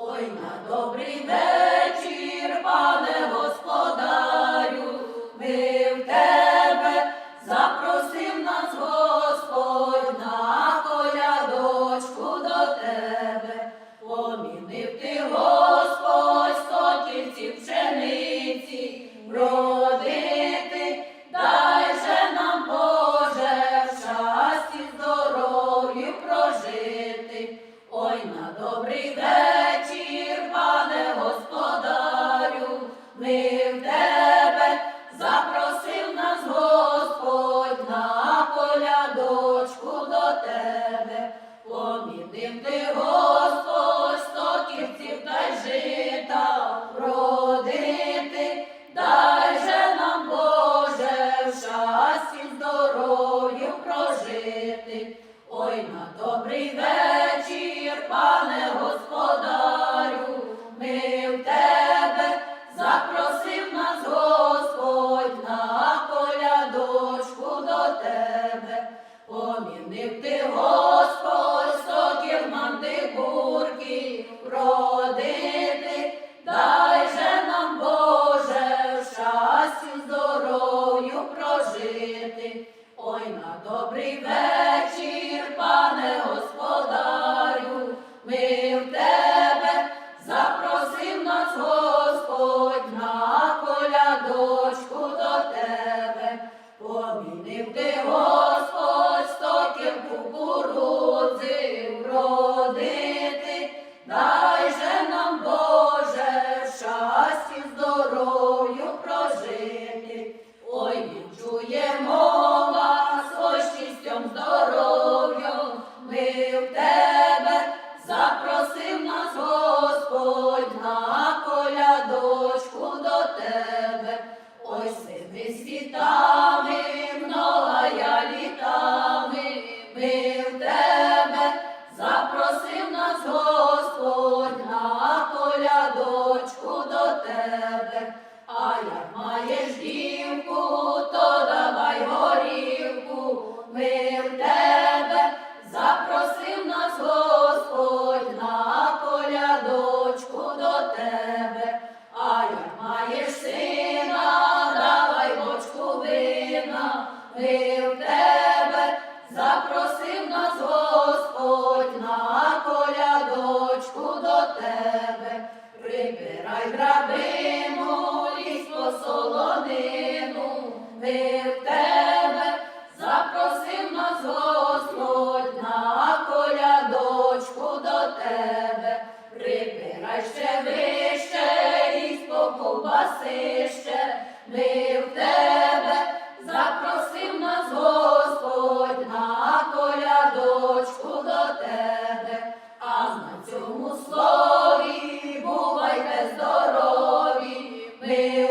Ой на добрий вечір. Нас Господь на колядочку до тебе, помінив ти Господь соків мантикурки родити, дай же нам, Боже, в здоров'ю прожити, ой на добрий вечір. Промінив ти, Господь, стоків кукурудзи, Maya, Maya.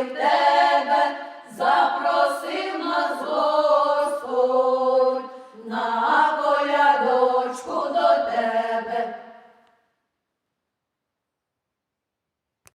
perdão.